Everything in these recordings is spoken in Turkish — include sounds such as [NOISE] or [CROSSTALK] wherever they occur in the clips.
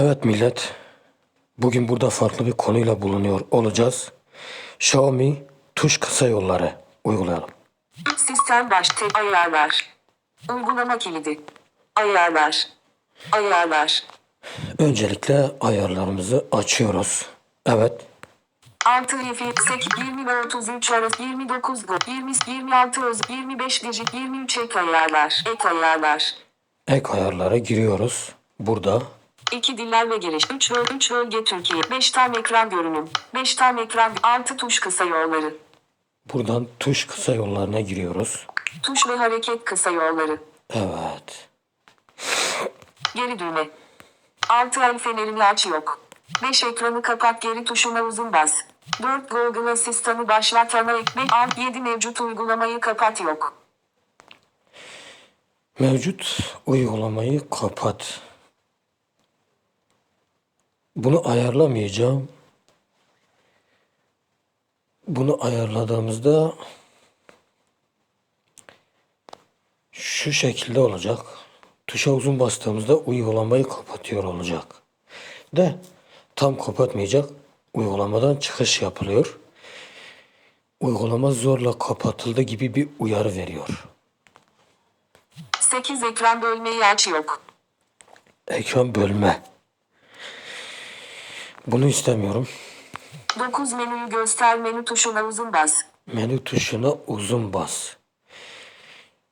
Evet millet. Bugün burada farklı bir konuyla bulunuyor olacağız. Xiaomi tuş kısa yolları uygulayalım. Sistem başta ayarlar. Uygulama kilidi. Ayarlar. Ayarlar. Öncelikle ayarlarımızı açıyoruz. Evet. 6 Efi 8 20 ve 33 arası 29 bu 20 26 öz 25 dijit 23 ek ayarlar. Ek ayarlar. Ek ayarlara giriyoruz. Burada 2 diller ve giriş 3 böl 3 bölge Türkiye. 5 tam ekran görünüm. 5 tam ekran. 6 tuş kısa yolları. Buradan tuş kısa yollarına giriyoruz. tuş ve hareket kısa yolları. Evet. geri düğme. 6 el fenerini aç yok. 5 ekranı kapat geri tuşuna uzun bas. 4 Google asistanı başlat ana ek 5 alt 7 mevcut uygulamayı kapat yok. Mevcut uygulamayı kapat. Bunu ayarlamayacağım. Bunu ayarladığımızda şu şekilde olacak. Tuşa uzun bastığımızda uygulamayı kapatıyor olacak. De tam kapatmayacak. Uygulamadan çıkış yapılıyor. Uygulama zorla kapatıldı gibi bir uyarı veriyor. 8 ekran bölmeyi aç yok Ekran bölme. Bunu istemiyorum. 9 menüyü göster menü tuşuna uzun bas Menü tuşuna uzun bas.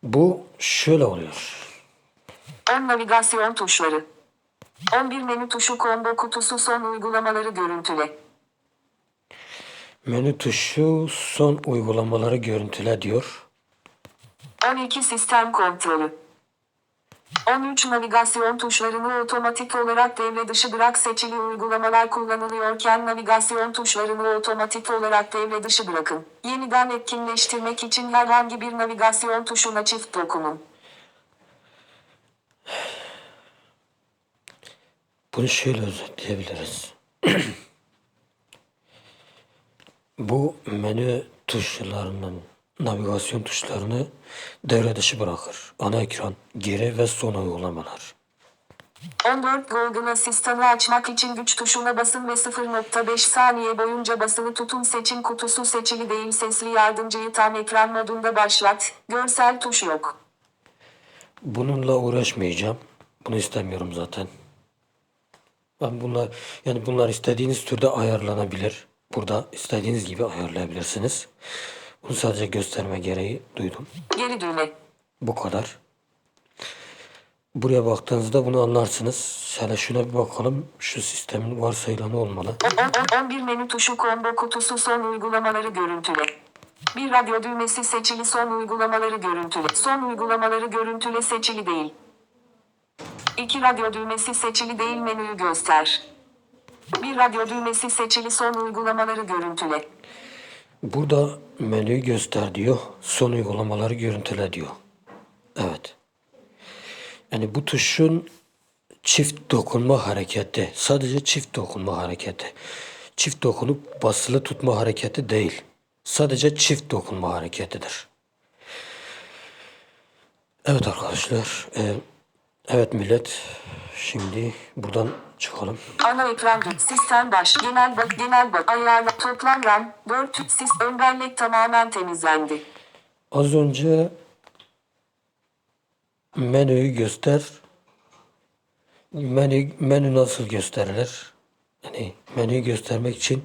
Bu şöyle oluyor. 10 navigasyon tuşları 11 menü tuşu combo kutusu son uygulamaları görüntüle Menü tuşu son uygulamaları görüntüle diyor. 12 sistem kontrolü. 13 navigasyon tuşlarını otomatik olarak devre dışı bırak seçili uygulamalar kullanılıyorken navigasyon tuşlarını otomatik olarak devre dışı bırakın. Yeniden etkinleştirmek için herhangi bir navigasyon tuşuna çift dokunun. Bunu şöyle özetleyebiliriz. [CLEARS THROAT] Bu menü tuşlarının navigasyon tuşlarını devre dışı bırakır. Ana ekran, geri ve son uygulamalar. 14 Google asistanı açmak için güç tuşuna basın ve 0.5 saniye boyunca basılı tutun seçim kutusu seçili değil sesli yardımcıyı tam ekran modunda başlat. Görsel tuş yok. Bununla uğraşmayacağım. Bunu istemiyorum zaten. Ben bunlar yani bunlar istediğiniz türde ayarlanabilir. Burada istediğiniz gibi ayarlayabilirsiniz. Bunu sadece gösterme gereği duydum. Geri düğme. Bu kadar. Buraya baktığınızda bunu anlarsınız. Hele şuna bir bakalım. Şu sistemin varsayılanı olmalı. 11 menü tuşu combo kutusu son uygulamaları görüntüle. Bir radyo düğmesi seçili son uygulamaları görüntüle. Son uygulamaları görüntüle seçili değil. İki radyo düğmesi seçili değil menüyü göster. Bir radyo düğmesi seçili son uygulamaları görüntüle. Burada menüyü göster diyor. Son uygulamaları görüntüle diyor. Evet. Yani bu tuşun çift dokunma hareketi. Sadece çift dokunma hareketi. Çift dokunup basılı tutma hareketi değil. Sadece çift dokunma hareketidir. Evet arkadaşlar. e, evet millet. Şimdi buradan çıkalım. Ana ekran sistem baş genel bak genel bak ayarla toplam RAM 4 sis ön bellek tamamen temizlendi. Az önce menüyü göster. Menü, menü nasıl gösterilir? Yani menüyü göstermek için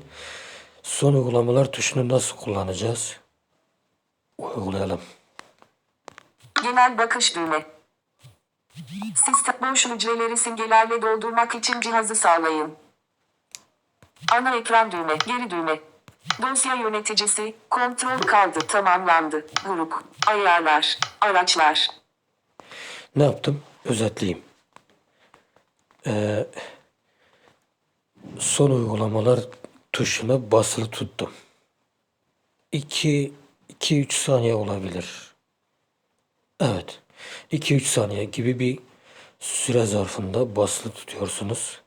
son uygulamalar tuşunu nasıl kullanacağız? Uygulayalım. Genel bakış düğme. Sistem boş hücreleri simgelerle doldurmak için cihazı sağlayın. Ana ekran düğme, geri düğme. Dosya yöneticisi, kontrol kaldı, tamamlandı. Grup, ayarlar, araçlar. Ne yaptım? Özetleyeyim. Ee, son uygulamalar tuşuna basılı tuttum. 2 2-3 saniye olabilir. Evet. 2-3 saniye gibi bir süre zarfında basılı tutuyorsunuz.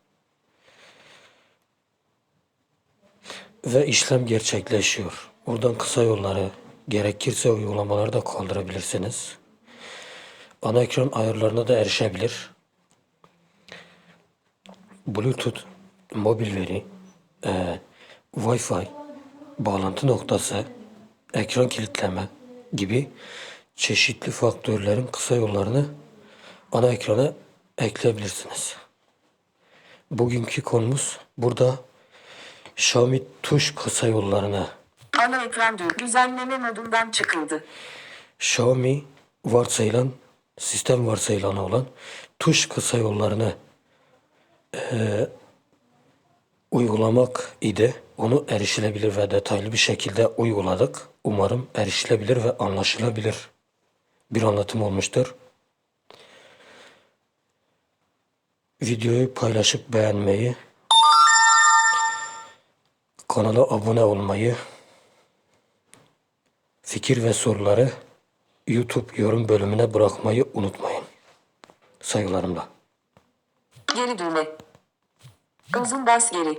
Ve işlem gerçekleşiyor. Buradan kısa yolları gerekirse uygulamaları da kaldırabilirsiniz. Ana ekran ayarlarına da erişebilir. Bluetooth, mobil veri, e, Wi-Fi, bağlantı noktası, ekran kilitleme gibi çeşitli faktörlerin kısa yollarını ana ekrana ekleyebilirsiniz. Bugünkü konumuz burada Xiaomi tuş kısa yollarını Ana ekran düğ düzenleme modundan çıkıldı. Xiaomi varsayılan sistem varsayılanı olan tuş kısa yollarını eee, uygulamak idi. Onu erişilebilir ve detaylı bir şekilde uyguladık. Umarım erişilebilir ve anlaşılabilir bir anlatım olmuştur. Videoyu paylaşıp beğenmeyi, kanala abone olmayı, fikir ve soruları YouTube yorum bölümüne bırakmayı unutmayın. Saygılarımla. Geri düğme. Uzun bas geri.